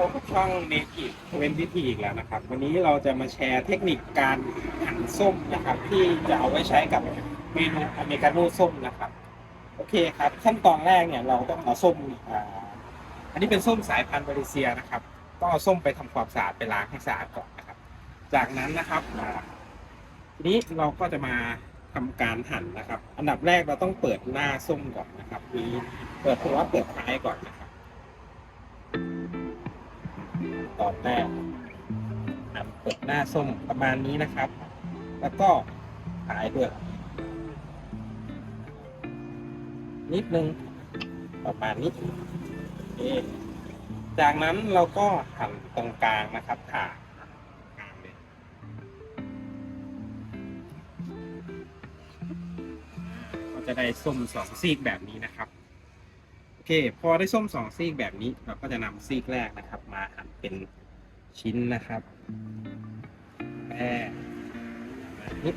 พบกับช่อง Native 20อีกแล้วนะครับ วันนี้เราจะมาแชร์เทคนิคการหั่นส้มนะครับ ที่จะเอาไว้ใช้กับเมนูอเมริกาโน่ส้มนะครับ โอเคครับขั้นตอนแรกเนี่ยเราต้องเอาส้มอ่าอันนี้เป็นส้มสายพันธุ์มาเลเซียนะครับต้องเอาส้มไปทำความสะอาดไปล้างให้สะอาดก่อนนะครับ จากนั้นนะครับทีนี้เราก็จะมาทำการหั่นนะครับ อันดับแรกเราต้องเปิดหน้าส้มก่อนนะครับมีเปิดหัวเปิดท้ายก่อนนะ ตอนแรกหั่นเปิดหน้าส้มประมาณนี้นะครับ แล้วก็ท้ายด้วยนิดนึงประมาณนี้จากนั้นเราก็หั่นตรงกลางนะครับผ่าก็จะได้ส้มสองซีกแบบนี้นะครับ ค พอได้ส้มสองซีกแบบนี้เราก็จะนำซีกแรกนะครับ มาหั่นเป็นชิ้นนะครับแป้แบบนี้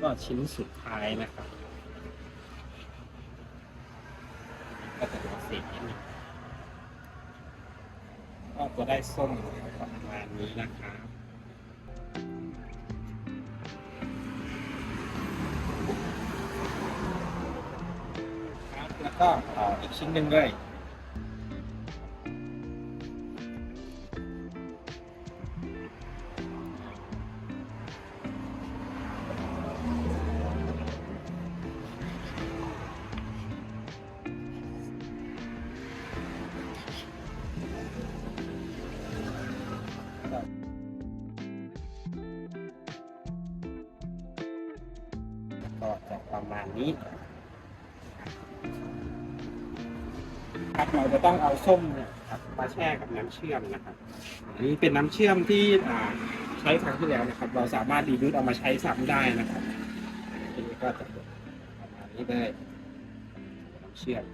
ก็ชิ้นสุดท้ายนะครับก็จะเหลือเศษนิดนึง ก็จะได้ส้มประมาณนี้นะครับครับแล้วก็ออีกชิ้นหนึ่งด้วย ก็จะประมาณนี้ครับเราจะต้องเอาส้มเนี่ยครับมาแช่กับน้ำเชื่อมนะครับอันนี้เป็นน้ำเชื่อมที่ใช้ครั้งที่แล้วนะครับ เราสามารถรียูสเอามาใช้ซ้ำได้นะครับทีนี้ก็จะประมาณนี้เลยน้ำเชื่อม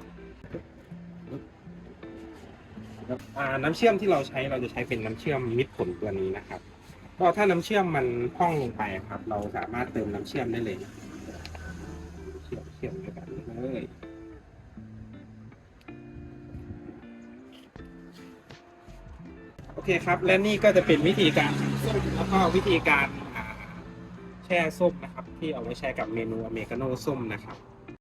ครับอ่าน้ำเชื่อมที่เราใช้เราจะใช้เป็นน้ำเชื่อมมิตรผลตัวนี้นะครับก็ถ้าน้ำเชื่อมมันพ่องลงไปครับ เราสามารถเติมน้ำเชื่อมได้เลย อเคครับ และนี่ก็จะเป็นวิธีการทำส้มแล้วก็วิธีการแช่ส้มนะครับ ที่เอาไว้แช่กับเมนูอเมริกาโน่ส้มนะครับ